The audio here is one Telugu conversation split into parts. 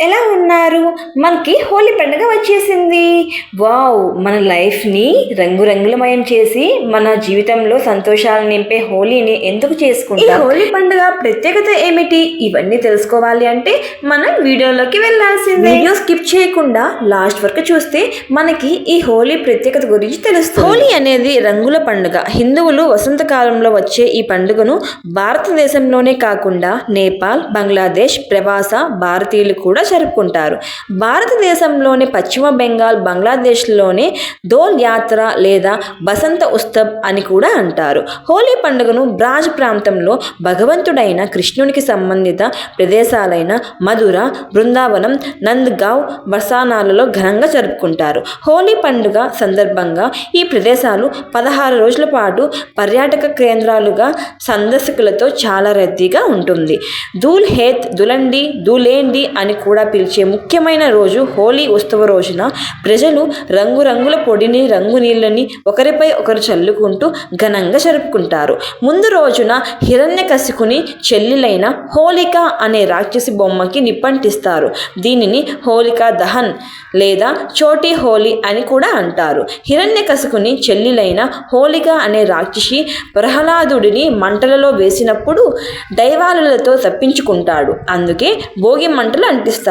ఎలా ఉన్నారు? మనకి హోలీ పండుగ వచ్చేసింది. వావ్! మన లైఫ్ని రంగురంగులమయం చేసి మన జీవితంలో సంతోషాలు నింపే హోలీని ఎందుకు చేసుకుంటాం? ఈ హోలీ పండుగ ప్రత్యేకత ఏమిటి? ఇవన్నీ తెలుసుకోవాలి అంటే మనం వీడియోలోకి వెళ్ళాల్సిందే. వీడియో స్కిప్ చేయకుండా లాస్ట్ వరకు చూస్తే మనకి ఈ హోలీ ప్రత్యేకత గురించి తెలుస్తుంది. హోలీ అనేది రంగుల పండుగ. హిందువులు వసంతకాలంలో వచ్చే ఈ పండుగను భారతదేశంలోనే కాకుండా నేపాల్ బంగ్లాదేశ్ ప్రవాస భారతీయులు కూడా జరుపుకుంటారు భారతదేశంలోని పశ్చిమ బెంగాల్ బంగ్లాదేశ్లోనే దోల్ యాత్ర లేదా బసంత ఉత్సవ్ అని కూడా అంటారు. హోలీ పండుగను బ్రాజ్ ప్రాంతంలో భగవంతుడైన కృష్ణునికి సంబంధిత ప్రదేశాలైన మధుర బృందావనం నంద్గావ్ బసానాలలో ఘనంగా జరుపుకుంటారు. హోలీ పండుగ సందర్భంగా ఈ ప్రదేశాలు పదహారు రోజుల పాటు పర్యాటక కేంద్రాలుగా సందర్శకులతో చాలా రద్దీగా ఉంటుంది. దూల్ హేత్ దులండి దూలేండి అని కూడా పిలిచే ముఖ్యమైన రోజు హోలీ ఉత్సవ రోజున ప్రజలు రంగురంగుల పొడిని రంగు నీళ్ళని ఒకరిపై ఒకరు చల్లుకుంటూ ఘనంగా జరుపుకుంటారు. ముందు రోజున హిరణ్యకశికుని చెల్లెలైన హోలిక అనే రాక్షసి బొమ్మకి నిప్పంటిస్తారు. దీనిని హోలికా దహన్ లేదా చోటీ హోలీ అని కూడా అంటారు. హిరణ్యకశికుని చెల్లెలైన హోలిక అనే రాక్షసి ప్రహ్లాదుడిని మంటలలో వేసినప్పుడు దైవాలులతో తప్పించుకుంటాడు. అందుకే భోగి మంటలు అంటిస్తారు.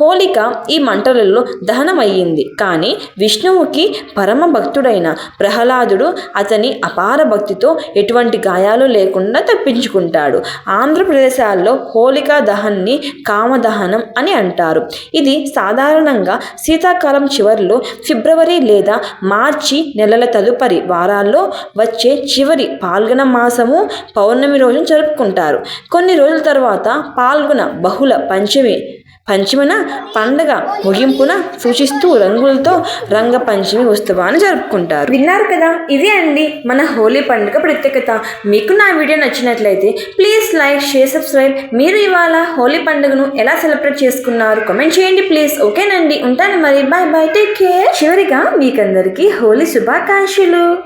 హోలిక ఈ మంటలలో దహనమయ్యింది. కానీ విష్ణువుకి పరమ భక్తుడైన ప్రహ్లాదుడు అతని అపార భక్తితో ఎటువంటి గాయాలు లేకుండా తప్పించుకుంటాడు. ఆంధ్రప్రదేశాల్లో హోలికా దహన్ని కామదహనం అని అంటారు. ఇది సాధారణంగా శీతాకాలం చివరిలో ఫిబ్రవరి లేదా మార్చి నెలల తదుపరి వారాల్లో వచ్చే చివరి పాల్గొన మాసము పౌర్ణమి రోజున జరుపుకుంటారు. కొన్ని రోజుల తర్వాత పాల్గొన బహుళ పంచమి పంచమిన పండగ ముగింపున సూచిస్తూ రంగులతో రంగ పంచమి ఉత్సవాన్ని జరుపుకుంటారు. విన్నారు కదా? ఇదే అండి మన హోలీ పండుగ ప్రత్యేకత. మీకు నా వీడియో నచ్చినట్లయితే ప్లీజ్ లైక్ షేర్ సబ్స్క్రైబ్. మీరు ఇవాళ హోలీ పండుగను ఎలా సెలబ్రేట్ చేసుకున్నారు? కమెంట్ చేయండి ప్లీజ్. ఓకేనండి. ఉంటాను మరి. Bye bye. Take care. చివరిగా మీకందరికీ హోలీ శుభాకాంక్షలు.